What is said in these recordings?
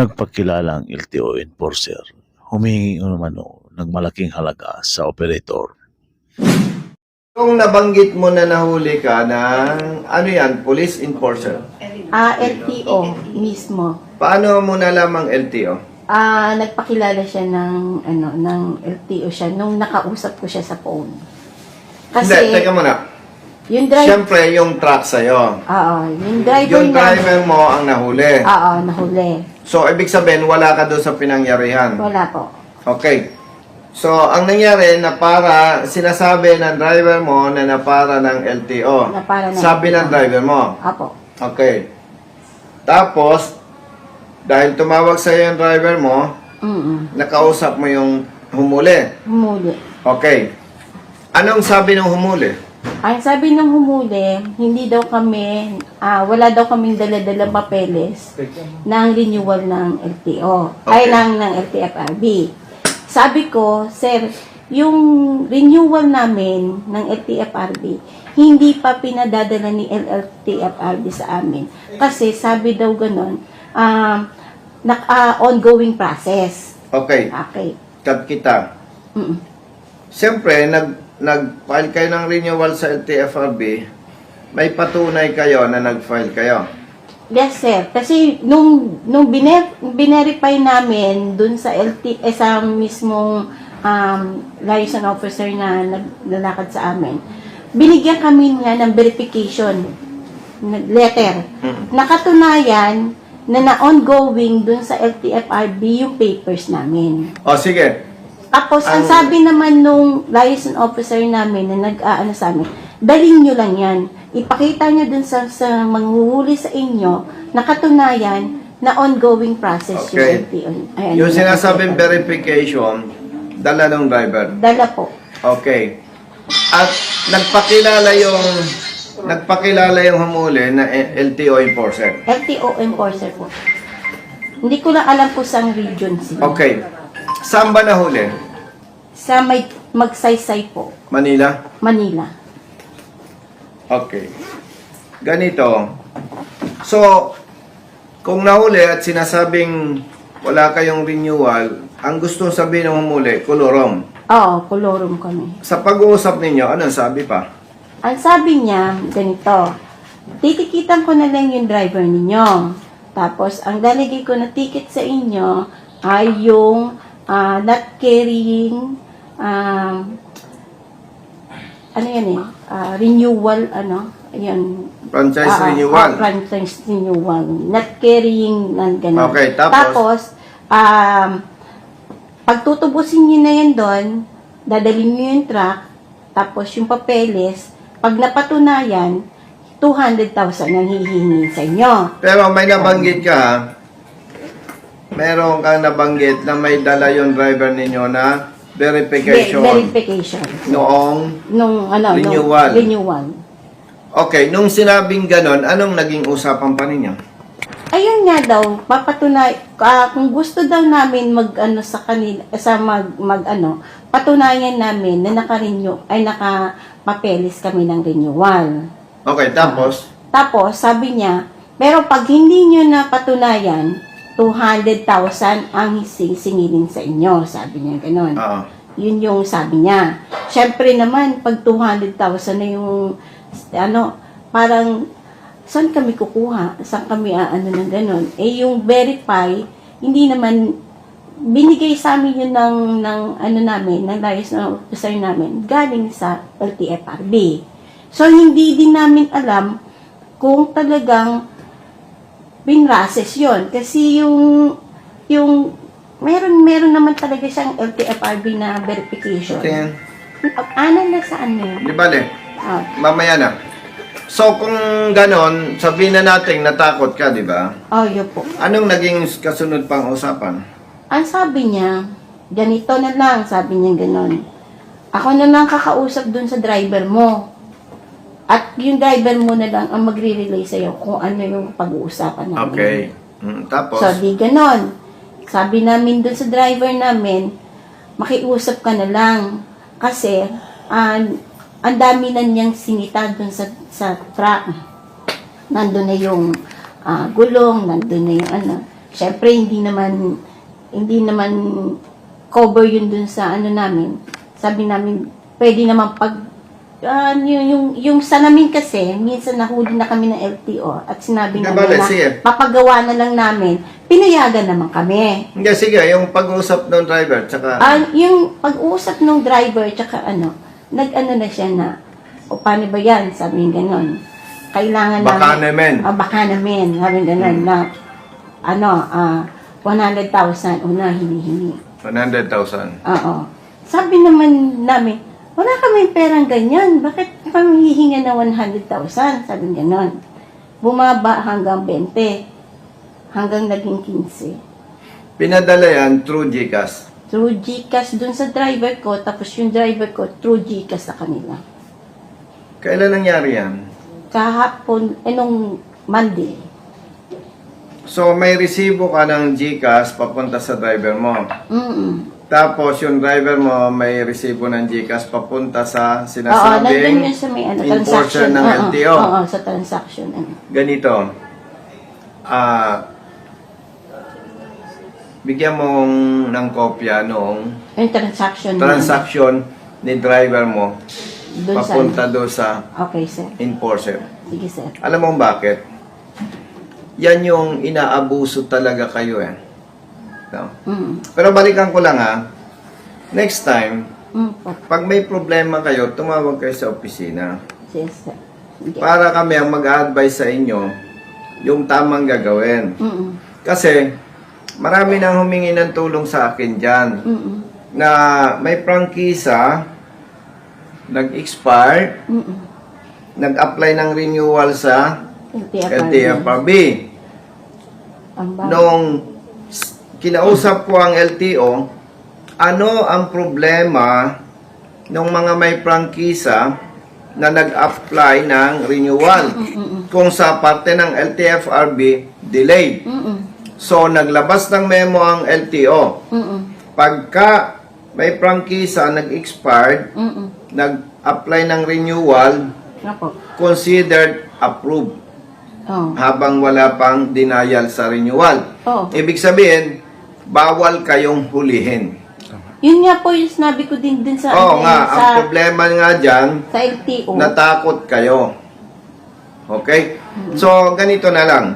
Nagpakilala ang LTO enforcer. Humingi umano ng malaking halaga sa operator. Kung nabanggit mo na nahuli ka ng, ano yan, police enforcer. Ah, LTO mismo. Paano mo nalamang LTO? Ah, nagpakilala siya ng ano ng LTO siya nung nakausap ko siya sa phone. Kasi Hindi, teka muna. yung driver Siyempre, yung truck sa'yo. Oo, yung driver Yung na driver mo ang nahuli. Oo, nahuli. So, ibig sabihin, wala ka doon sa pinangyarihan. Wala po. Okay. So, ang nangyari na para, sinasabi ng driver mo na napara ng LTO. Napara ng Sabi ng driver mo. Apo. Okay. Tapos, dahil tumawag sa yung driver mo, Mm. nakausap mo yung humuli. Humuli. Okay. Anong sabi ng humuli? Ang sabi ng humuli, hindi daw kami, ah, wala daw kaming dala-dala papeles ng renewal ng LTO. Ay, Okay. ng, ng LTFRB. Sabi ko, sir, yung renewal namin ng LTFRB, hindi pa pinadadala ni LTFRB sa amin. Kasi sabi daw ganon, um, nak, ah, ongoing process. Okay. Okay. Cut kita. Mm. Siyempre, nag, nag-file kayo ng renewal sa LTFRB, may patunay kayo na nag-file kayo. Yes, sir. Kasi nung nung biner, binerify namin dun sa LT eh, sa mismong um, liaison officer na naglalakad sa amin, binigyan kami nga ng verification letter. Nakatunayan na na-ongoing dun sa LTFRB yung papers namin. O, sige. Tapos, ang, Ang- sabi naman nung liaison officer namin na nag-aano sa amin, dalhin nyo lang yan. Ipakita nyo dun sa, sa manghuhuli sa inyo na katunayan na ongoing process Okay. yung LTO. Ayan, Yung sinasabing verification, dala ng driver. Dala po. Okay. At nagpakilala yung nagpakilala yung humuli na LTO enforcer. LTO enforcer po. Hindi ko lang alam po sa region sila. Okay. Saan ba nahuli? Sa may magsaysay po, Manila? Manila. Okay. Ganito. So, kung nahuli at sinasabing wala kayong renewal, ang gusto sabihin ng humuli, kolorom. Oo, kolorum kami. Sa pag-uusap ninyo, anong sabi pa? Ang sabi niya, ganito, titikitan ko na lang yung driver ninyo. Tapos, ang lalagay ko na ticket sa inyo ay yung ah, not carrying, um, ano yan eh, ah, renewal, ano, yan. Franchise Ah, renewal. ah, franchise renewal. Not carrying, nan ganun. Okay, tapos? Tapos, um, pagtutubusin nyo na yan doon, dadalhin nyo yung truck, tapos yung papeles, pag napatunayan, 200,000 ang hihingi sa inyo. Pero may nabanggit ka. Meron kang nabanggit na may dala yung driver ninyo na Ver- verification verification. noong Nung, ano, nung Renewal. renewal. Okay, nung sinabing ganon, anong naging usapan pa ninyo? Ayun nga daw, papatunay, ah, kung gusto daw namin mag, ano, sa kanila, sa mag, mag, ano, patunayan namin na naka-renew, ay naka-papeles kami ng renewal. Okay, tapos, Tapos, sabi niya, pero pag hindi nyo na patunayan, 200,000 ang sisingilin sa inyo. Sabi niya ganun. oo. Yun yung sabi niya. Siyempre naman, pag 200,000 na yung, ano, parang, saan kami kukuha? Saan kami aano ng ganun? Eh, yung verify, hindi naman, binigay sa amin yun ng, ng ano namin, ng liaison officer namin, galing sa LTFRB. So, hindi din namin alam kung talagang pinrases yon Kasi yung, yung, meron, meron naman talaga siyang LTFRB na verification. Tingin. Ano na saan na? Di bale, Ah, mamaya na. So, kung ganon, sabihin na natin natakot ka, di ba? oh, yun po. Anong naging kasunod pang usapan? Ang sabi niya, ganito na lang, sabi niya ganon. Ako na lang kakausap dun sa driver mo. At yung driver mo na lang ang magre-relay sa'yo kung ano yung pag-uusapan namin. Okay. Mm, tapos, So, di ganon. Sabi namin dun sa driver namin, makiusap ka na lang. Kasi, an ang dami na niyang sinita dun sa, sa truck. Nandun na yung ah, gulong, nandun na yung ano. syempre hindi naman hindi naman cover yun dun sa ano namin. Sabi namin, pwede naman pag ah, yung, yung, yung sa namin kasi, minsan nahuli na kami ng LTO at sinabi namin na sige. papagawa na lang namin, pinayagan naman kami. Hindi, sige, yung pag-usap ng driver, tsaka... Ah, yung pag-uusap ng driver, tsaka ano, nag-ano na siya na, o paano ba yan? Sabi niya ganon. Kailangan Baka namin, naman. Ah, baka namin, sabi ganon, na, ano, ah, 100,000 una hinihingi. 100,000. Oo. Sabi naman namin, wala kami perang ganyan. Bakit kami hihinga ng 100,000? Sabi niya ganon. Bumaba hanggang 20. Hanggang naging 15 Pinadala yan through GCash. through GCash dun sa driver ko, tapos yung driver ko through GCash sa kanila. Kailan nangyari yan? Kahapon, eh nung Monday. So, may resibo ka ng GCash papunta sa driver mo. Mm Tapos, yung driver mo may resibo ng GCash papunta sa Oo, nandun sinasabing yun sa may ano, enforcer transaction. ng Oo, LTO. Oo, sa transaction. Ano. Ganito. Ah... bigyan mo ng kopya noong Yung transaction. na- transaction ni driver mo Dun sa... papunta do sa Okay, sir. enforcer. Sige, sir. Alam mo bakit? Yan yung inaabuso talaga kayo eh. No? Mm. Pero balikan ko lang ha. Next time, Mm pag may problema kayo, tumawag kayo sa opisina. Sir. Sige. Para kami ang mag-advise sa inyo yung tamang gagawin. Mm Kasi marami nang humingi ng tulong sa akin dyan Mm na may prangkisa, nag-expire, Mm nag-apply ng renewal sa LTFRB. LTFRB. Ang bago. Nung s- kinausap ko ang LTO, ano ang problema ng mga may prangkisa na nag-apply ng renewal? Kung sa parte ng LTFRB, delayed. Mm So, naglabas ng memo ang LTO. Mm Pagka may prangkisa nag-expired, Mm nag-apply ng renewal, Apo. considered approved Oh. habang wala pang denial sa renewal. Oh. Ibig sabihin, bawal kayong hulihin. Yun nga po yung sinabi ko din din sa, Oo ano, nga, sa, ang problema nga dyan, sa LTO. natakot kayo. Okay? So, ganito na lang.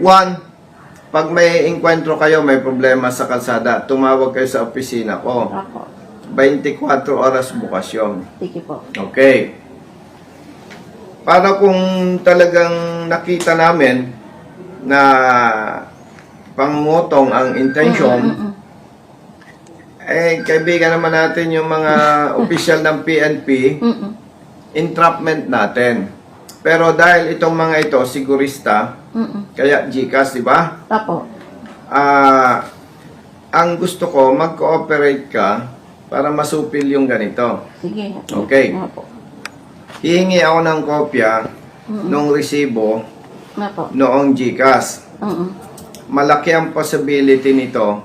One, pag may enkwentro kayo, may problema sa kalsada, tumawag kayo sa opisina ko. Apo. 24 oras bukas yun. Sige po. Okay. Para kung talagang nakita namin na pangungutong ang intention, Mm-mm. eh, kaibigan naman natin yung mga opisyal ng PNP, Mm-mm. entrapment natin. Pero dahil itong mga ito, sigurista, Mm-mm. kaya GCash, di ba? Apo. Ah, ang gusto ko, mag-cooperate ka para masupil yung ganito. Sige. Okay. Apo. Hihingi ako ng kopya ng resibo Apo. noong GCash. Mm-mm. Malaki ang possibility nito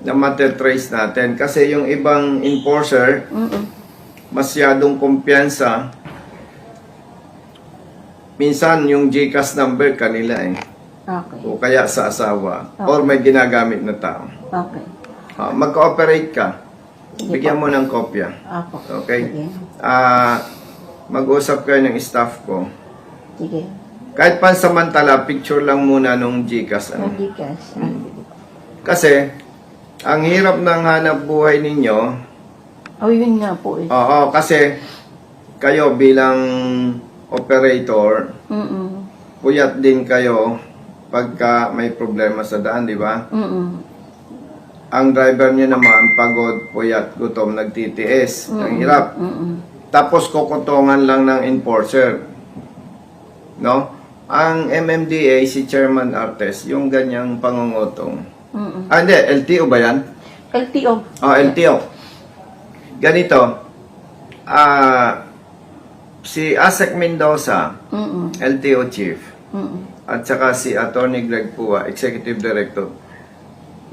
na matetrace natin. Kasi yung ibang enforcer, Mm-mm. masyadong kumpiyansa. Minsan yung GCash number kanila eh. Okay. O kaya sa asawa. Okay. Or may ginagamit na tao. Okay. Ah, mag-cooperate ka. Sige Bigyan po. mo ng kopya. Apo. Okay? Sige. Ah, mag-usap kayo ng staff ko. Sige. Kahit pansamantala, picture lang muna nung GCash. Ano? Hindi cash. Sige po. Kasi, ang hirap ng hanap buhay ninyo, Oh, yun nga po eh. oo, kasi kayo bilang operator, Mm-mm. puyat din kayo pagka may problema sa daan, di ba? Mm-mm. Ang driver niya naman, pagod, puyat, gutom, nagtitiis. Ang hirap. Mm-mm. Tapos kukutongan lang ng enforcer. No? Ang MMDA, si Chairman Artes, yung ganyang pangungutong. Mm-mm. Ah, hindi, LTO ba yan? LTO. Oh, LTO. Ganito, ah, si Asek Mendoza, Mm-mm. LTO Chief, Mm-mm. at saka si Attorney Greg Pua, Executive Director,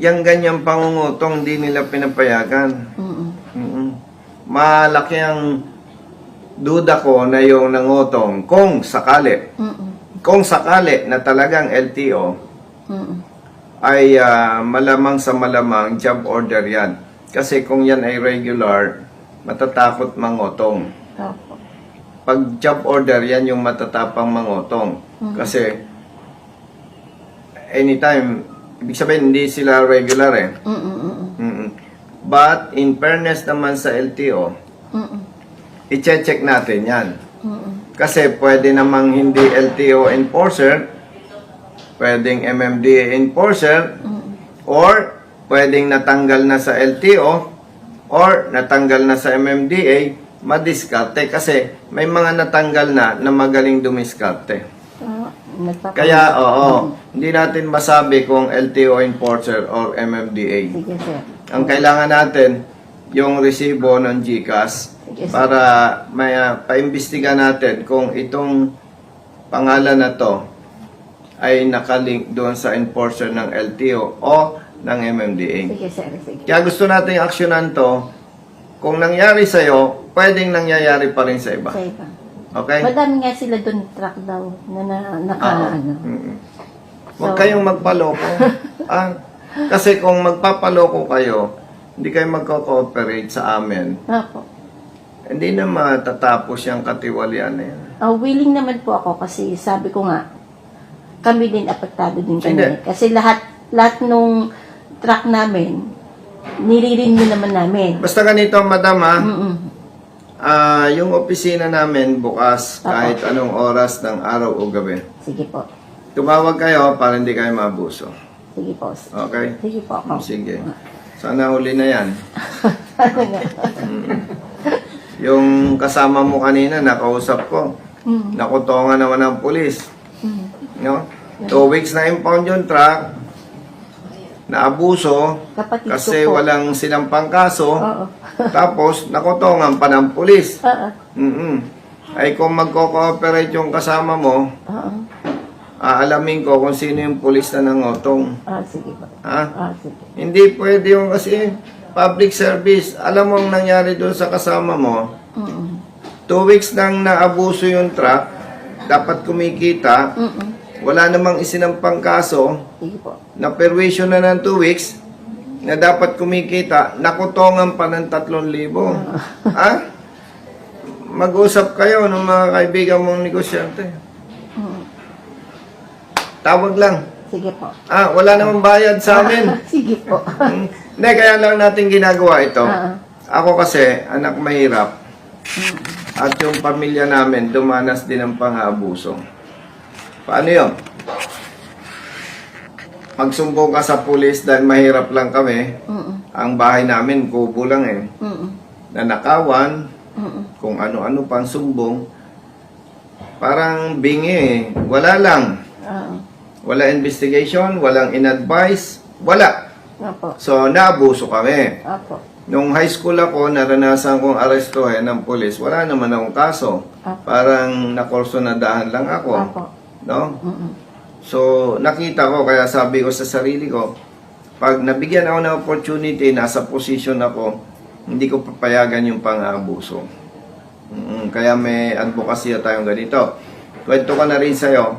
yung ganyang pangungutong di nila pinapayagan. Mm-mm. Mm-mm. Malaki ang duda ko na yung nangutong kung sakali, Mm-mm. Kung sakali na talagang LTO, Mm-mm. ay ah, malamang sa malamang job order yan. Kasi kung yan ay regular, matatakot mangotong. Opo. Pag job order, yan yung matatapang mangotong. Kasi anytime, ibig sabihin hindi sila regular eh. Mm-mm. Mm-mm. But in fairness naman sa LTO, Mm-mm. i-check natin yan. Kasi pwede namang hindi LTO enforcer, pwedeng MMDA enforcer, or pwedeng natanggal na sa LTO, or natanggal na sa MMDA, madiskarte. Kasi may mga natanggal na na magaling dumiskarte. Nagpapa- Kaya, oo, hindi natin masabi kung LTO enforcer or MMDA. Sige, sir. Ang kailangan natin, yung resibo ng GCAS Yes. para may uh, paimbestiga natin kung itong pangalan na to ay nakalink doon sa enforcer ng LTO o ng MMDA. Sige, sir. Sige. Kaya gusto nating aksyonan to, kung nangyari sa'yo, pwedeng nangyayari pa rin sa iba. Sa iba. Okay? Madami nga sila doon truck daw na, na naka Oo. ano. Mm-mm. Huwag So- kayong magpaloko. ah, kasi kung magpapaloko kayo, hindi kayo magko-cooperate sa amin, Opo. hindi na matatapos yung katiwalian na yan. Ah, willing naman po ako kasi sabi ko nga, kami din apektado din kami. Hindi. Kasi lahat lahat nung truck namin, nire-renew naman namin. Basta ganito, madam ha, Mm-mm. ah, yung opisina namin bukas kahit anong oras ng araw o gabi. Sige po. Tumawag kayo para hindi kayo maabuso. Sige po. Okay? Sige po ako. Sige. Sana huli na yan. Nga? Yung kasama mo kanina, nakausap ko. Mm. Nakutongan naman ng pulis. Mm. No? Two weeks na impound yung truck. Naabuso. Kapatid Kasi ko po. walang sinampang kaso. Oo. Tapos, nakutongan pa ng pulis. Oo. mm Ay kung magko-cooperate yung kasama mo, Oo. Aalamin ko kung sino yung pulis na nangotong. Ah, sige po. Ha? Ah, sige. Hindi pwede yung kasi public service. Alam mo ang nangyari doon sa kasama mo, Mm-mm. two weeks nang naabuso yung truck, dapat kumikita, Mm-mm. wala namang isinampang kaso, Sige po. na perwisyon na ng two weeks, na dapat kumikita, nakutongan pa ng 3,000. ha? Mag-usap kayo ng mga kaibigan mong negosyante. Tawag lang. Sige po. Ah, wala namang bayad sa amin. sige po. Hmm. Hindi, kaya lang natin ginagawa ito. Ah. Ako kasi, anak mahirap. At yung pamilya namin, dumanas din ng pang-aabuso. Paano yun? Magsumbong ka sa pulis dahil mahirap lang kami. Mm-mm. Ang bahay namin, kubo lang eh. Mm-mm. Nanakawan, Mm-mm. kung ano-ano pang sumbong. Parang bingi eh. Wala lang. Oo. Wala investigation, walang in-advise, wala. Opo. So, naabuso kami. Opo. Nung high school ako, naranasan kong arestuhin ng polis. Wala naman akong kaso. Apo. Parang nakorsonadahan lang ako. Opo. No? Mm-mm. So, nakita ko, kaya sabi ko sa sarili ko, pag nabigyan ako ng opportunity, nasa position ako, hindi ko papayagan yung pang-aabuso. Mm, kaya may advocacy tayong ganito. Kwento ko na rin sa'yo,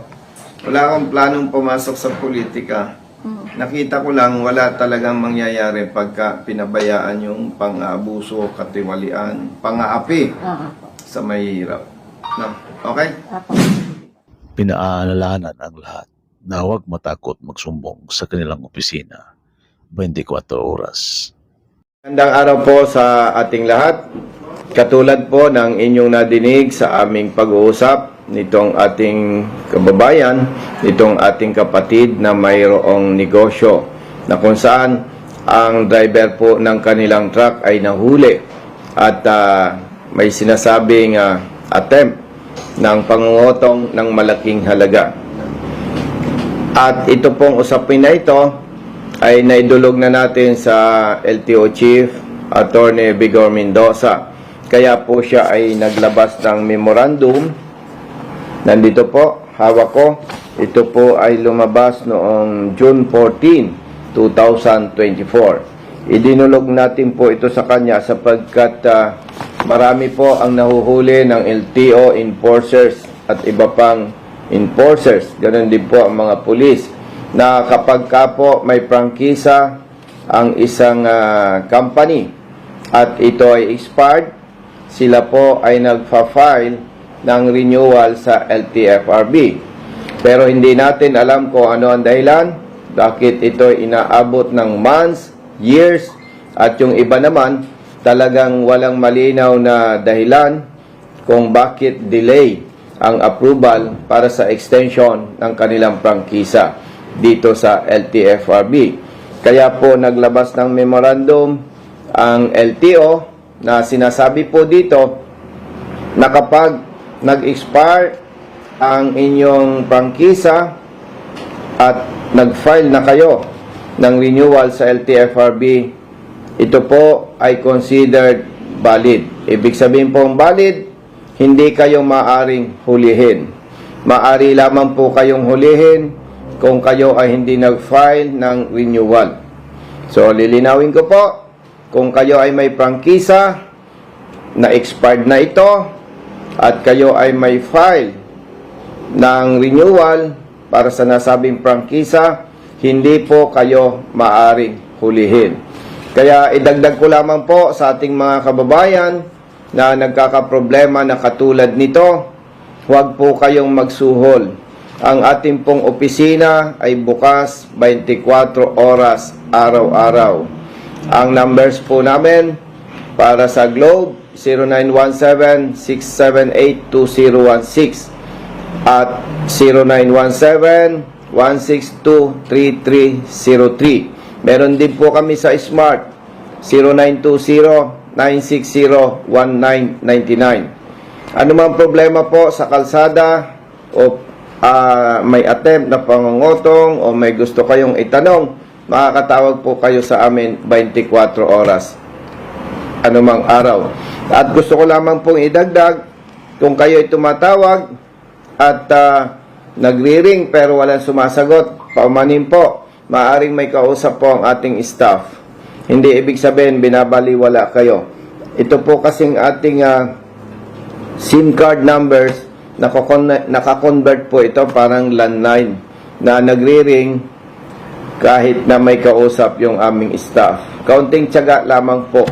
wala akong planong pumasok sa politika. Mm. Nakita ko lang wala talagang mangyayari pagka pinabayaan yung pang-aabuso, katiwalian, pang-aapi sa mahihirap. No? Okay? Pinaalalahanan ang lahat na huwag matakot magsumbong sa kanilang opisina 24 oras. Magandang araw po sa ating lahat. Katulad po ng inyong nadinig sa aming pag-uusap nitong ating kababayan, nitong ating kapatid na mayroong negosyo na kung saan ang driver po ng kanilang truck ay nahuli at ah, may sinasabing ah, attempt ng pangungutong ng malaking halaga. At ito pong usapin na ito ay naidulog na natin sa LTO Chief Attorney Bigor Mendoza. Kaya po siya ay naglabas ng memorandum. Nandito po, hawak ko. Ito po ay lumabas noong June 14, 2024. Idinulog natin po ito sa kanya sapagkat ah, marami po ang nahuhuli ng LTO enforcers at iba pang enforcers. Ganon din po ang mga pulis na kapag ka po may prangkisa ang isang ah, company at ito ay expired, sila po ay nagfa-file ng renewal sa LTFRB. Pero hindi natin alam kung ano ang dahilan, bakit ito inaabot ng months, years, at yung iba naman talagang walang malinaw na dahilan kung bakit delay ang approval para sa extension ng kanilang prangkisa dito sa LTFRB. Kaya po naglabas ng memorandum ang LTO na sinasabi po dito na kapag nag-expire ang inyong prangkisa at nag-file na kayo ng renewal sa LTFRB, ito po ay considered valid. Ibig sabihin pong valid, hindi kayo maaring hulihin. Maari lamang po kayong hulihin kung kayo ay hindi nag-file ng renewal. So, lilinawin ko po, kung kayo ay may prangkisa na expired na ito at kayo ay may file ng renewal para sa nasabing prangkisa, hindi po kayo maaring hulihin. Kaya idagdag ko lamang po sa ating mga kababayan na nagkakaproblema na katulad nito, huwag po kayong magsuhol. Ang ating pong opisina ay bukas 24 oras araw-araw. Ang numbers po namin para sa Globe 0917-678-2016 at 0917-162-3303. Meron din po kami sa Smart 0920-960-1999. Ano mang problema po sa kalsada o ah, may attempt na pangungutong o may gusto kayong itanong, makakatawag po kayo sa amin 24 oras anumang araw. At gusto ko lamang pong idagdag, kung kayo ay tumatawag at ah, nagri-ring pero walang sumasagot, paumanin po, maaring may kausap po ang ating staff. Hindi ibig sabihin binabaliwala kayo. Ito po kasing ating ah, SIM card numbers, nakakon- nakakonvert po ito parang landline na nagri-ring kahit na may kausap yung aming staff. Kaunting tiyaga lamang po.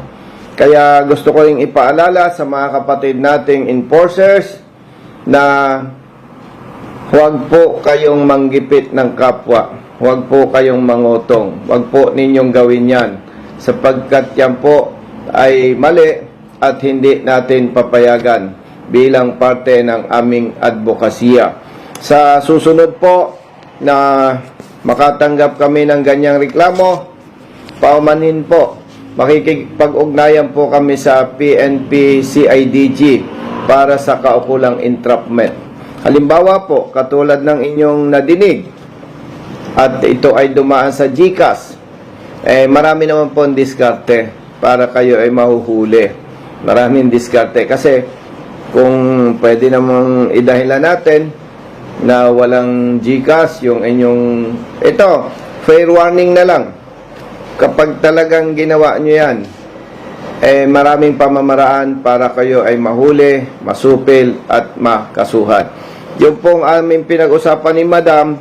Kaya gusto ko ring ipaalala sa mga kapatid nating enforcers na huwag po kayong manggipit ng kapwa. Huwag po kayong mangutong. Huwag po ninyong gawin yan. Sapagkat yan po ay mali at hindi natin papayagan bilang parte ng aming advokasya. Sa susunod po na makatanggap kami ng ganyang reklamo, paumanin po. Makikipag-ugnayan po kami sa PNP CIDG para sa kaukulang entrapment. Halimbawa po, katulad ng inyong nadinig at ito ay dumaan sa GCAS, eh marami naman po ang diskarte para kayo ay mahuhuli. Maraming diskarte kasi kung pwede namang idahilan natin na walang GCAS yung inyong ito, fair warning na lang kapag talagang ginawa nyo yan, eh maraming pamamaraan para kayo ay mahuli, masupil at makasuhan. Yung pong aming pinag-usapan ni Madam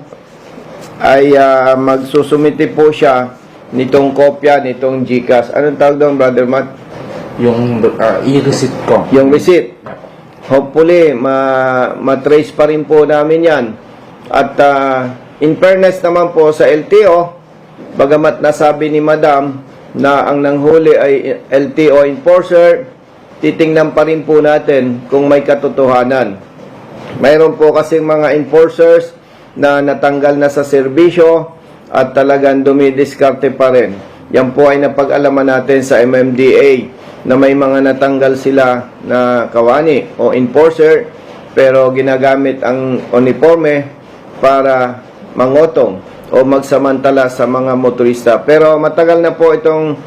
ay ah, magsusumiti po siya nitong kopya nitong GCash. Anong tawag doon, Brother Matt? yung uh, i-receipt ko. Yung receipt. Hopefully, ma matrace pa rin po namin yan. At ah, in fairness naman po sa LTO, bagamat nasabi ni Madam na ang nanghuli ay LTO enforcer, titingnan pa rin po natin kung may katotohanan. Mayroon po kasing mga enforcers na natanggal na sa serbisyo at talagang dumidiskarte pa rin. Yan po ay napag-alaman natin sa MMDA na may mga natanggal sila na kawani o enforcer pero ginagamit ang uniforme para mangotong o magsamantala sa mga motorista. Pero matagal na po itong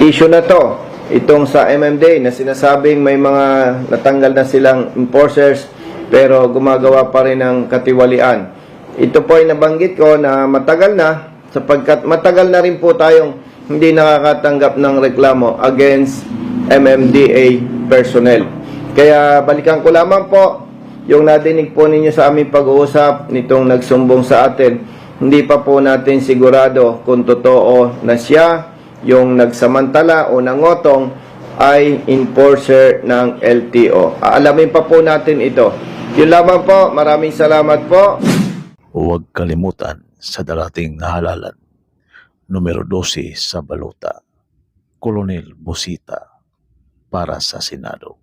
issue na to. Itong sa MMDA na sinasabing may mga natanggal na silang enforcers pero gumagawa pa rin ng katiwalian. Ito po ay nabanggit ko na matagal na sapagkat matagal na rin po tayong hindi nakakatanggap ng reklamo against MMDA personnel. Kaya balikan ko lamang po yung nadinig po ninyo sa aming pag-uusap nitong nagsumbong sa atin Hindi pa po natin sigurado kung totoo na siya yung nagsamantala o nangotong ay enforcer ng LTO. Aalamin pa po natin ito. Yun lamang po. Maraming salamat po. Huwag kalimutan sa darating na halalan. Numero 12 sa Baluta. Kolonel Bosita para sa Senado.